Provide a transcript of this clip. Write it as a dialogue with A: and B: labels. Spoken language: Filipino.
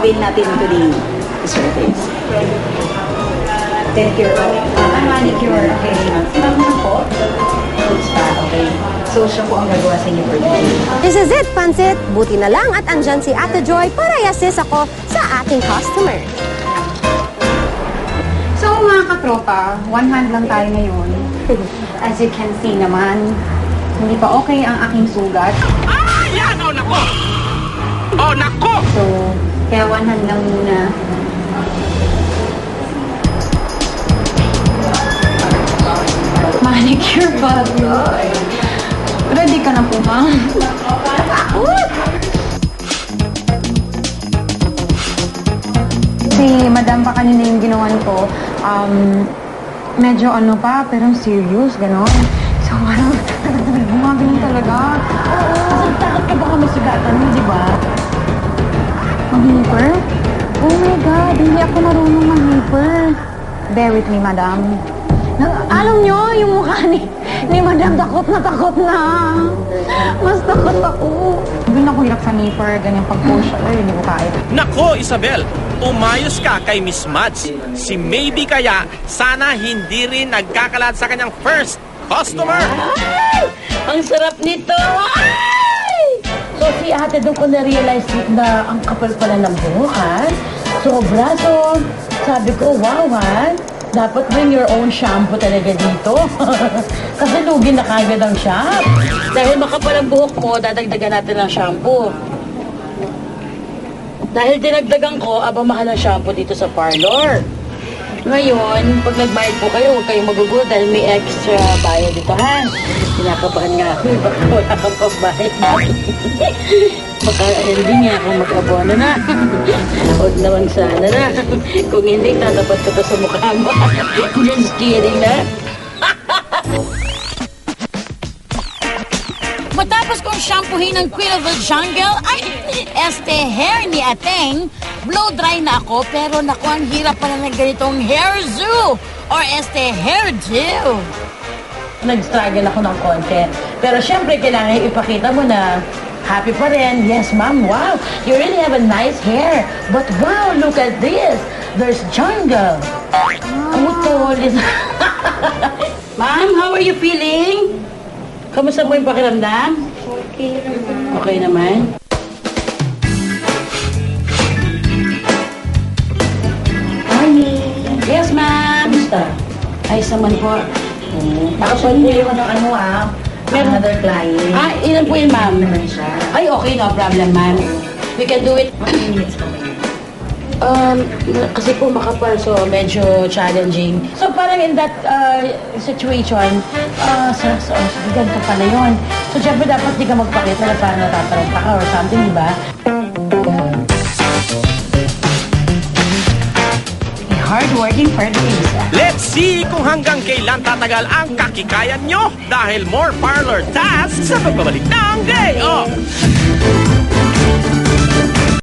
A: avail natin today the. Pedicure po. Ah, manicure. Okay. Ma'am na po. Spa. Okay. So, siya po ang gagawa sa inyo for today.
B: This is it, Pansit. Buti na lang at andyan si Ate Joy para i-assist ako sa ating customer.
C: So mga katropa, one hand lang tayo ngayon. As you can see naman, hindi pa okay ang aking sugat.
D: Ah, yan! Oh, nako! Oh, nako!
C: So, kaya one hand lang muna. Manicure ba? Ready ka na po, ma'am? Si Madam pa kanina yung ginawan ko, um, medyo ano pa, pero serious, gano'n. So, parang, gumagano talaga. Oo, kasi takot ka baka masugatan mo, di ba? Mag-hyper? Oh my God, hindi ako marunong mag-hyper. Bear with me, madam. Na, alam nyo, yung mukha ni, ni madam, takot na takot na. Mas takot ako. Doon ako hirap sa hyper, ganyan pag-push. Ay, hindi ko kaya.
D: Nako, Isabel, umayos ka kay Miss Mads. Si Maybe kaya, sana hindi rin nagkakalat sa kanyang first customer.
E: Ang sarap nito! Ay! So, si ate doon ko na-realize na ang kapal pala ng buhok, ha? Sobra. So, sabi ko, wow, ha? Dapat bring your own shampoo talaga dito. Kasi lugi na kagad ang shop. Dahil makapal ang buhok mo, dadagdagan natin ng shampoo. Dahil dinagdagan ko, aba mahal ang shampoo dito sa parlor. Ngayon, pag nagbayad po kayo, huwag kayong magugulo dahil may extra bayad dito, ha? Kinakabahan nga ako, eh, baka wala kang pambayad. baka hindi nga ako mag-abono na. Huwag naman sana na. Kung hindi, tatapat ko to sa mukha mo. Just kidding na.
F: Matapos kong shampoohin ng Queen of the Jungle, ay, este hair ni Ateng, blow dry na ako, pero naku, ang hirap pala ng ganitong hair zoo or este hairdo.
E: Nag-struggle ako ng konti. Pero syempre, kailangan ipakita mo na happy pa rin. Yes, ma'am. Wow, you really have a nice hair. But wow, look at this. There's jungle. Ang utol. ma'am, how are you feeling? Kamusta mo yung pakiramdam? Okay naman. Okay naman? Ayos naman po.
A: Actually, meron ng ano ah,
E: Meron-
A: another client.
E: Ah, ilan po yun, ma'am?
A: naman siya.
E: Ay, okay, no problem, ma'am. We can do it.
A: Many minutes pa?
E: Um, kasi po makapal, so medyo challenging. So parang in that uh, situation, uh, so, so, so, ganito pala yun. So syempre dapat di ka magpakita na parang natataranta ka or something, di ba?
C: Hardworking days.
D: Let's see kung hanggang kailan tatagal ang kakikayan nyo dahil more parlor tasks sa pagbabalik ng day off.